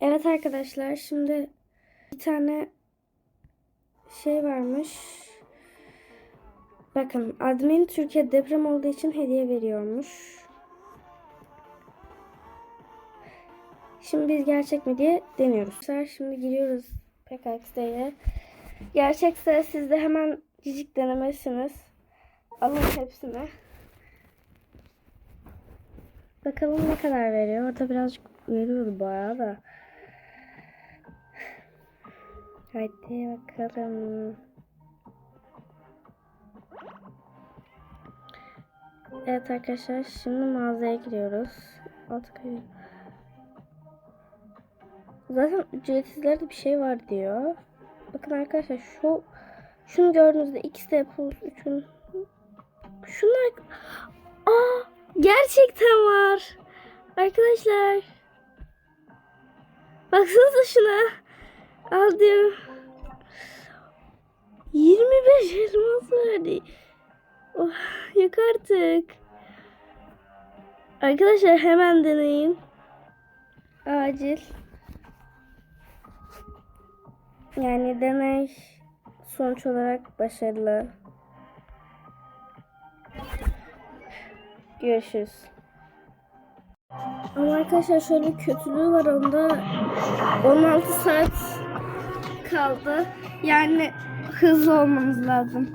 Evet arkadaşlar şimdi bir tane şey varmış. Bakın admin Türkiye deprem olduğu için hediye veriyormuş. Şimdi biz gerçek mi diye deniyoruz. Şimdi giriyoruz PKX'ye. Gerçekse siz de hemen cicik denemesiniz. Alın hepsini. Bakalım ne kadar veriyor. Orada birazcık veriyordu bayağı da. Hadi bakalım. Evet arkadaşlar şimdi mağazaya giriyoruz. Alt. Zaten ücretsizlerde bir şey var diyor. Bakın arkadaşlar şu şunu gördüğünüzde ikisi de Plus 3'ün şunlar Aa gerçekten var. Arkadaşlar baksanıza şuna. Aldım. 25 elmas verdi. Oh, yok artık. Arkadaşlar hemen deneyin. Acil. Yani deney sonuç olarak başarılı. Görüşürüz. Ama arkadaşlar şöyle kötülüğü var onda 16 saat kaldı. Yani hızlı olmanız lazım.